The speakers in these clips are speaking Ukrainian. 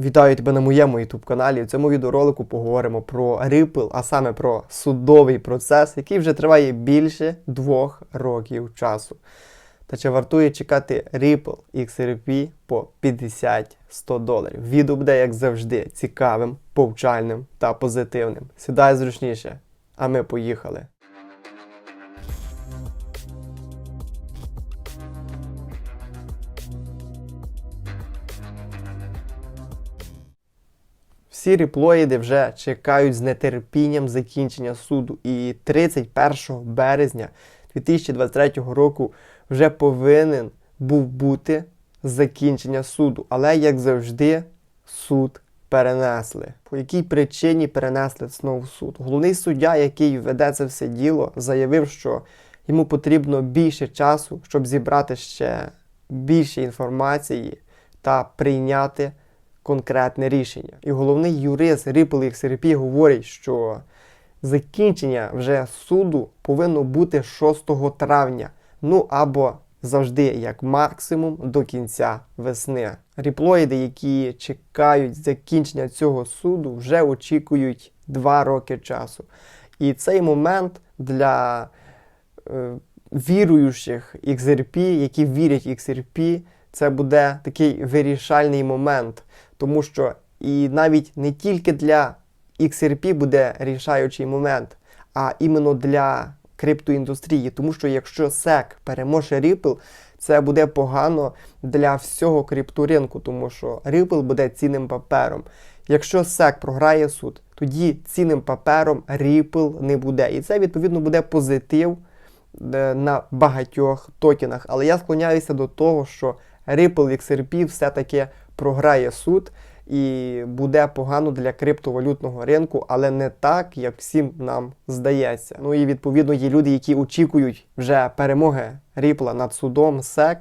Вітаю тебе на моєму YouTube каналі. В цьому відеоролику поговоримо про Ripple, а саме про судовий процес, який вже триває більше двох років часу. Та чи вартує чекати Ripple XRP по 50-100 доларів? Відео буде, як завжди, цікавим, повчальним та позитивним. Сідай зручніше, а ми поїхали. Всі реплоїди вже чекають з нетерпінням закінчення суду. І 31 березня 2023 року вже повинен був бути закінчення суду. Але, як завжди, суд перенесли. По якій причині перенесли знову суд? Головний суддя, який веде це все діло, заявив, що йому потрібно більше часу, щоб зібрати ще більше інформації та прийняти конкретне рішення. І головний юрист Ripple XRP говорить, що закінчення вже суду повинно бути 6 травня. Ну або завжди, як максимум, до кінця весни. Ріплоїди, які чекають закінчення цього суду, вже очікують 2 роки часу. І цей момент для е, віруючих XRP, які вірять XRP, це буде такий вирішальний момент, тому що і навіть не тільки для XRP буде рішаючий момент, а іменно для криптоіндустрії. Тому що якщо SEC переможе Ripple, це буде погано для всього крипторинку, тому що Ripple буде цінним папером. Якщо SEC програє суд, тоді цінним папером Ripple не буде. І це відповідно буде позитив е, на багатьох токенах. Але я склоняюся до того, що Ripple XRP все-таки програє суд і буде погано для криптовалютного ринку, але не так, як всім нам здається. Ну і відповідно є люди, які очікують вже перемоги Ripple над судом SEC,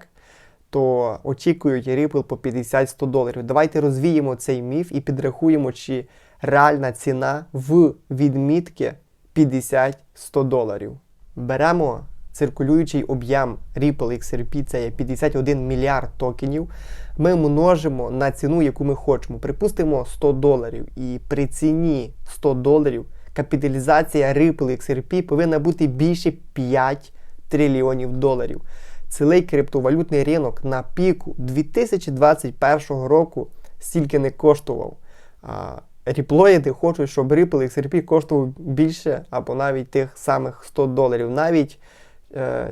то очікують Ripple по 50-100 доларів. Давайте розвіємо цей міф і підрахуємо, чи реальна ціна в відмітки 50-100 доларів. Беремо циркулюючий об'єм Ripple XRP, це є 51 мільярд токенів. Ми множимо на ціну, яку ми хочемо. Припустимо 100 доларів. І при ціні 100 доларів капіталізація Ripple XRP повинна бути більше 5 трильйонів доларів. Цілий криптовалютний ринок на піку 2021 року стільки не коштував. Ріплоїди хочуть, щоб Ripple XRP коштував більше або навіть тих самих 100 доларів. Навіть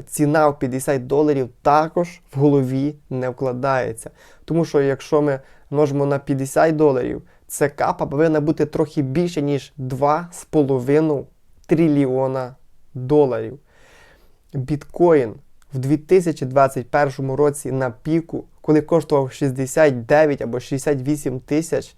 ціна в 50 доларів також в голові не вкладається. Тому що якщо ми множимо на 50 доларів, це капа повинна бути трохи більше, ніж 2,5 трильйона доларів. Біткоін в 2021 році на піку, коли коштував 69 або 68 тисяч,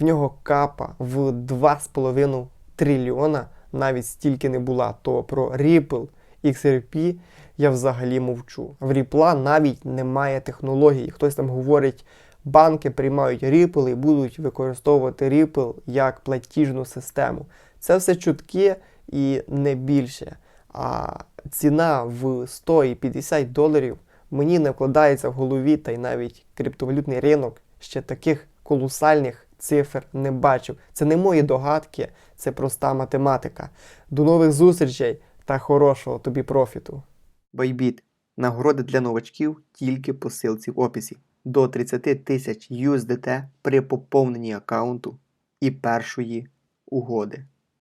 в нього капа в 2,5 трильйона навіть стільки не була. То про Ripple XRP я взагалі мовчу. В Ripple навіть немає технології. Хтось там говорить, банки приймають Ripple і будуть використовувати Ripple як платіжну систему. Це все чутки і не більше. А ціна в 100 і 50 доларів мені не вкладається в голові, та й навіть криптовалютний ринок ще таких колосальних цифр не бачив. Це не мої догадки, це проста математика. До нових зустрічей та хорошого тобі профіту. Байбіт. Нагороди для новачків тільки по силці в описі. До 30 тисяч USDT при поповненні аккаунту і першої угоди.